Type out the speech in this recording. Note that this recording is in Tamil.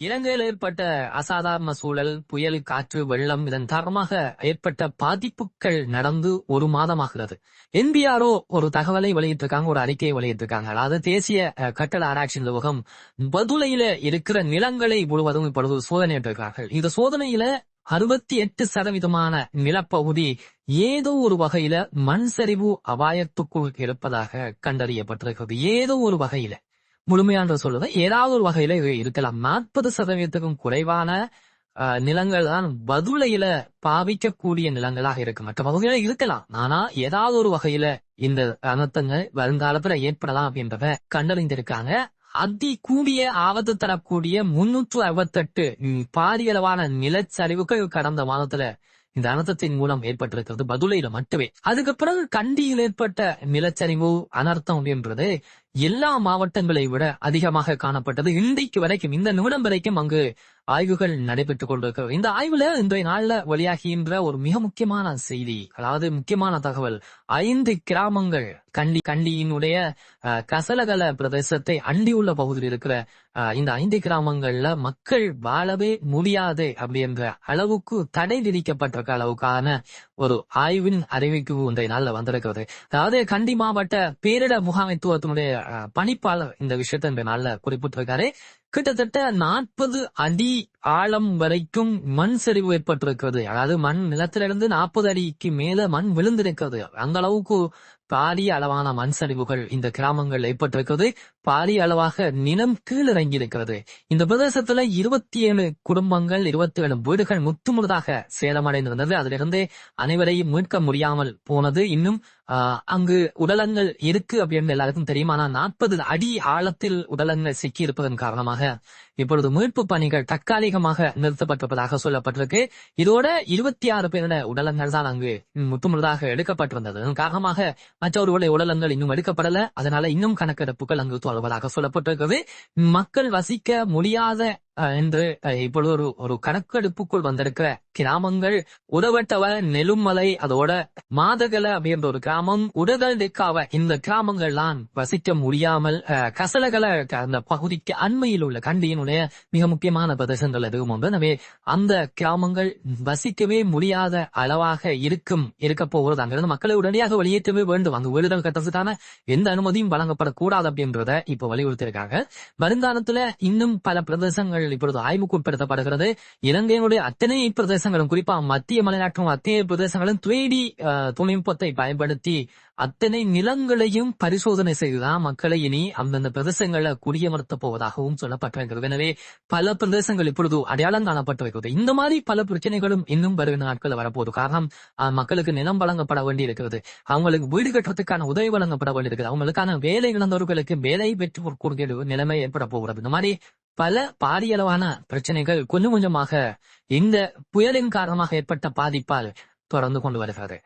இலங்கையில் ஏற்பட்ட அசாதாரண சூழல் புயல் காற்று வெள்ளம் இதன் காரணமாக ஏற்பட்ட பாதிப்புகள் நடந்து ஒரு மாதமாகிறது. என்பிஆர்ஓ ஒரு தகவலை வெளியிட்டிருக்காங்க ஒரு அறிக்கையை வெளியிட்டிருக்காங்க. அதாவது தேசிய கட்டட ஆராய்ச்சி நிறுவகம் பதுளையில இருக்கிற நிலங்களை முழுவதும் இப்பொழுது சோதனையிட்டிருக்கிறார்கள் இந்த சோதனையில அறுபத்தி எட்டு சதவீதமான நிலப்பகுதி ஏதோ ஒரு வகையில மண் சரிவு அபாயத்துக்குள் இருப்பதாக கண்டறியப்பட்டிருக்கிறது. ஏதோ ஒரு வகையில. முழுமையான சொல்லுவேன் ஏதாவது ஒரு வகையில இது இருக்கலாம். நாற்பது சதவீதத்துக்கும் குறைவான நிலங்கள் தான் வதுளையில பாவிக்கக்கூடிய நிலங்களாக இருக்கு. மற்ற வகையில இருக்கலாம். ஆனா ஏதாவது ஒரு வகையில இந்த அனர்த்தங்கள் வருங்காலத்துல ஏற்படலாம் அப்படின்றத கண்டறிந்திருக்காங்க. அதி கூடிய ஆபத்து தரக்கூடிய முன்னூற்று அறுபத்தெட்டு பாரியளவான நிலச்சரிவுகள் கடந்த மாதத்துல இந்த அனர்த்தத்தின் மூலம் ஏற்பட்டிருக்கிறது. பதுளையில மட்டுமே. அதுக்கு பிறகு கண்டியில் ஏற்பட்ட நிலச்சரிவு அனர்த்தம் அப்படின்றது எல்லா மாவட்டங்களை விட அதிகமாக காணப்பட்டது. இன்றைக்கு வரைக்கும் இந்த நிமிடம் வரைக்கும் அங்கு ஆய்வுகள் நடைபெற்றுக் கொண்டிருக்கிறது. இந்த ஆய்வுல இன்றைய நாள்ல வெளியாகின்ற ஒரு மிக முக்கியமான செய்தி அதாவது முக்கியமான தகவல் ஐந்து கிராமங்கள் கண்டி கண்டியினுடைய கசலகல பிரதேசத்தை அண்டியுள்ள பகுதியில் இருக்கிற அஹ், இந்த ஐந்து கிராமங்கள்ல மக்கள் வாழவே முடியாது அப்படின்ற அளவுக்கு தடை விதிக்கப்பட்டிருக்க அளவுக்கான ஒரு ஆய்வின் அறிவிப்பு இன்றைய நாள்ல வந்திருக்கிறது. அதாவது கண்டி மாவட்ட பேரிட முகாமைத்துவத்தினுடைய பணிப்பாளர் இந்த விஷயத்தை இந்த நாள்ல குறிப்பிட்டிருக்காரு. கிட்டத்தட்ட நாற்பது அடி ஆழம் வரைக்கும் மண் சரிவு ஏற்பட்டிருக்கிறது. அதாவது மண் நிலத்திலிருந்து நாற்பது அடிக்கு மேல மண் விழுந்திருக்கிறது. அந்த அளவுக்கு பாரிய அளவான மண் சரிவுகள் இந்த கிராமங்கள் ஏற்பட்டிருக்கிறது. பாரிய அளவாக நிலம் கீழிறங்கி இருக்கிறது இந்த பிரதேசத்துல இருபத்தி ஏழு குடும்பங்கள் இருபத்தி ஏழு வீடுகள் முற்றுமுழுதாக சேதமடைந்திருந்தது. அதிலிருந்து அனைவரையும் மீட்க முடியாமல் போனது. இன்னும் ஆஹ், அங்கு உடலங்கள் இருக்கு அப்படின்னு எல்லாருக்கும் தெரியும். ஆனா நாற்பது அடி ஆழத்தில் உடலங்கள் சிக்கி இருப்பதன் காரணமாக இப்பொழுது மீட்பு பணிகள் தற்காலிகமாக நிறுத்தப்பட்டிருப்பதாக சொல்லப்பட்டிருக்கு. இதோட இருபத்தி ஆறு பேருடைய உடலங்கள் தான் அங்கு முற்றுமுழுதாக எடுக்கப்பட்டிருந்தது. இதன் காரணமாக மற்றவர்களுடைய உடலங்கள் இன்னும் எடுக்கப்படல. அதனால இன்னும் கணக்கெடுப்புகள் அங்கு தொடர்வதாக சொல்லப்பட்டிருக்கிறது. மக்கள் வசிக்க முடியாத என்று இப்பொழுது ஒரு ஒரு கணக்கெடுப்புக்குள் வந்திருக்கிற கிராமங்கள் உடவட்டவ நெலுமலை அதோட மாதகல அப்படின்ற ஒரு கிராமம் உடகல் திக்காவ இந்த கிராமங்கள்லாம் வசிக்க முடியாமல் கசலகல அந்த பகுதிக்கு அண்மையில் உள்ள கண்டியினுடைய மிக முக்கியமான பிரதேசங்கள் எதுவும் உண்டு. எனவே அந்த கிராமங்கள் வசிக்கவே முடியாத அளவாக இருக்கும் இருக்க போகிறது. அங்கிருந்து மக்களை உடனடியாக வெளியேற்றவே வேண்டும். அங்கு வீடுகள் கட்டத்துக்கான எந்த அனுமதியும் வழங்கப்படக்கூடாது அப்படின்றத இப்ப வலியுறுத்தியிருக்காங்க. வருங்காலத்துல இன்னும் பல பிரதேசங்கள் இப்பொழுது ஆய்வுக்கு உட்படுத்தப்படுகிறது. இலங்கையினுடைய அத்தனை பிரதேசங்களும் குறிப்பா மத்திய மலைநாட்டும் அத்தனை பிரதேசங்களும் துவேடி தொழில்நுட்பத்தை பயன்படுத்தி அத்தனை நிலங்களையும் பரிசோதனை செய்துதான் மக்களை இனி அந்தந்த பிரதேசங்கள்ல குடியமர்த்த போவதாகவும் சொல்லப்பட்டிருக்கிறது. எனவே பல பிரதேசங்கள் இப்பொழுது அடையாளம் காணப்பட்டிருக்கிறது இந்த மாதிரி பல பிரச்சனைகளும் இன்னும் வருகிற நாட்கள் வரப்போகுது. காரணம் மக்களுக்கு நிலம் வழங்கப்பட வேண்டி இருக்கிறது அவங்களுக்கு வீடு கட்டுறதுக்கான உதவி வழங்கப்பட வேண்டியிருக்கிறது. அவங்களுக்கான வேலை இழந்தவர்களுக்கு வேலை பெற்று கொடுக்கிற நிலைமை ஏற்பட போகிறது. இந்த மாதிரி பல பாரியளவான பிரச்சனைகள் கொஞ்சம் கொஞ்சமாக இந்த புயலின் காரணமாக ஏற்பட்ட பாதிப்பால் தொடர்ந்து கொண்டு வருகிறது.